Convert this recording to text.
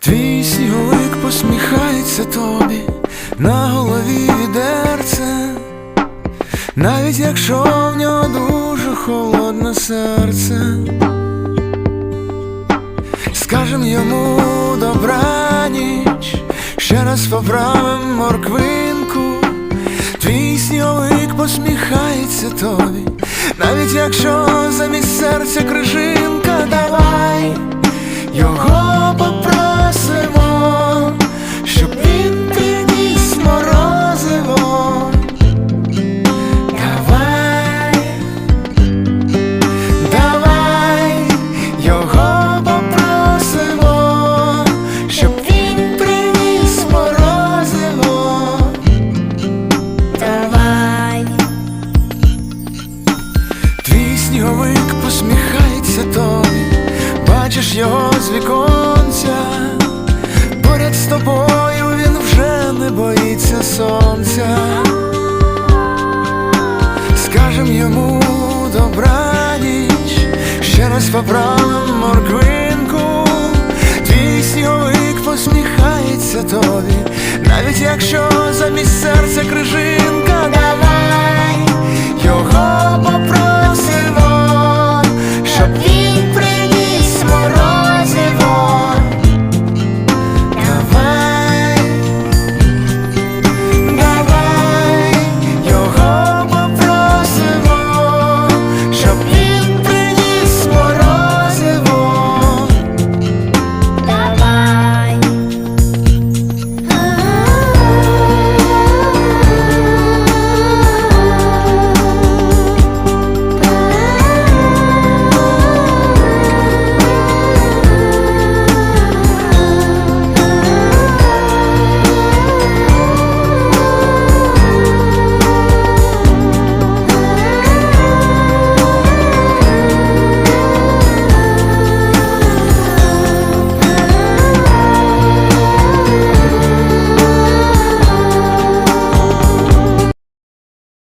Твій сніговик посміхається тобі на голові відерце, навіть якщо в нього дуже холодне серце, скажем йому добраніч, ще раз поправим морквинку, твій сніговик посміхається тобі, навіть якщо замість серця крижинка, сніговик посміхається тобі, бачиш його з віконця, поряд з тобою він вже не боїться сонця. Скажем йому добраніч, ще раз поправим морквинку, твій сніговик посміхається тобі, навіть якщо замість серця його